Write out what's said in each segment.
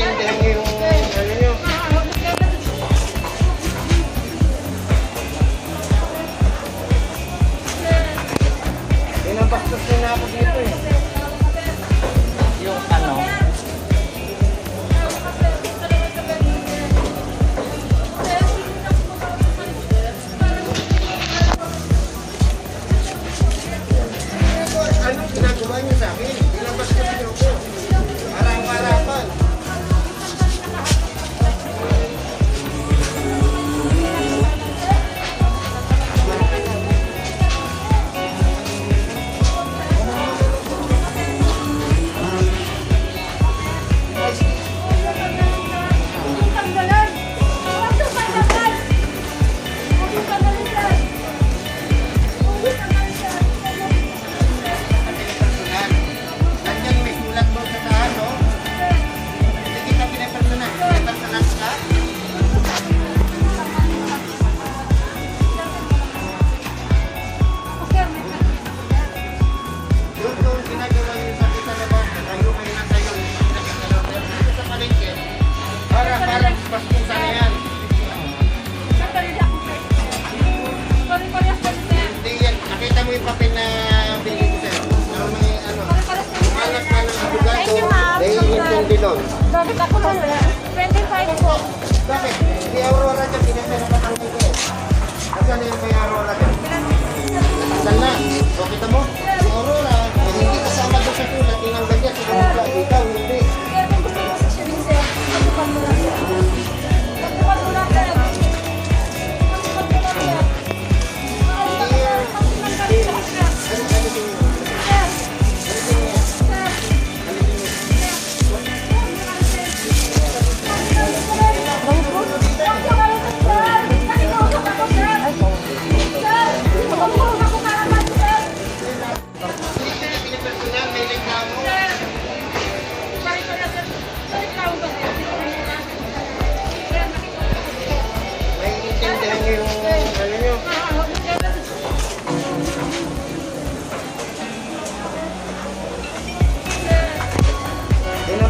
maintindihan nyo yung ano nyo. Binabastos nyo na ako dito eh. Yung ano? Anong ginagawa nyo sa akin? Bakit ako na 25 eh? po. Bakit? Si Aurora dyan, pinasya na matanggal ko. Asan yung may Aurora dyan?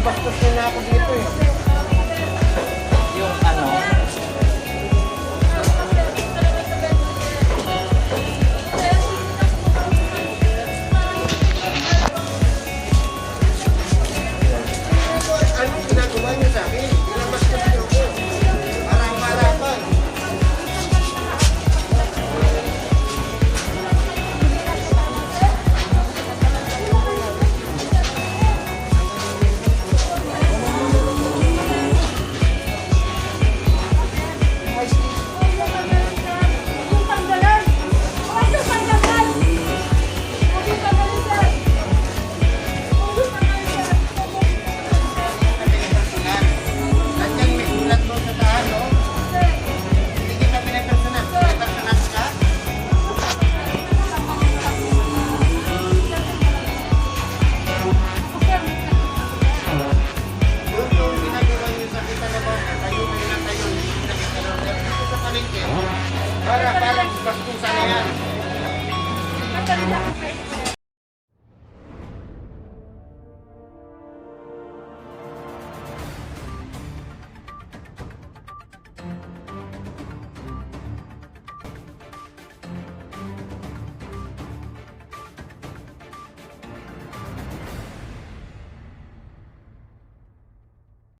bastos na ako dito eh. Ayan.